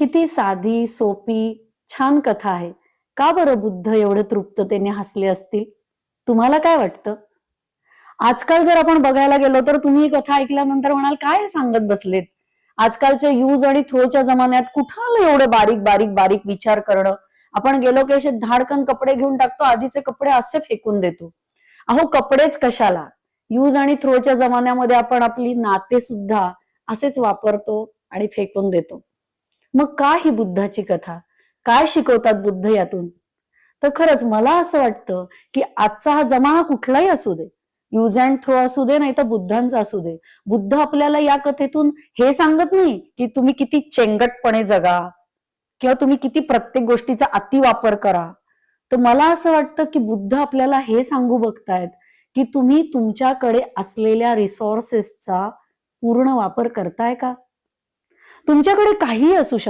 किती साधी सोपी छान कथा आहे. का बरं बुद्ध एवढे तृप्ततेने हसले असतील? तुम्हाला काय वाटतं? आजकाल जर आपण बघायला गेलो तर तुम्ही ही कथा ऐकल्यानंतर म्हणाल काय सांगत बसलेत? आजकालच्या यूज आणि थ्रोच्या जमान्यात कुठाला एवढे बारीक बारीक बारीक विचार करणं? आपण गेलो की असे धाडकन कपडे घेऊन टाकतो आधीचे कपडे असे फेकून देतो. अहो कपडेच कशाला? यूज आणि थ्रोच्या जमान्यामध्ये आपण आपली नाते सुद्धा असेच वापरतो आणि फेकून देतो. मग का ही बुद्धाची कथा? काय शिकवतात बुद्ध यातून? तर खरंच मला असं वाटतं की आजचा हा जमाना कुठलाही असू दे यूज अँड थ्रो असू दे नाही तर बुद्धांचा असू दे. बुद्ध आपल्याला या कथेतून हे सांगत नाही की तुम्ही किती चेंगटपणे जगा किंवा तुम्ही किती प्रत्येक गोष्टीचा अतिवापर करा. तर मला असं वाटतं की बुद्ध आपल्याला हे सांगू बघतायत की तुम्ही तुमच्याकडे असलेल्या रिसोर्सेसचा पूर्ण वापर करताय का? तुमच्याकडे काहीही असू शकतं.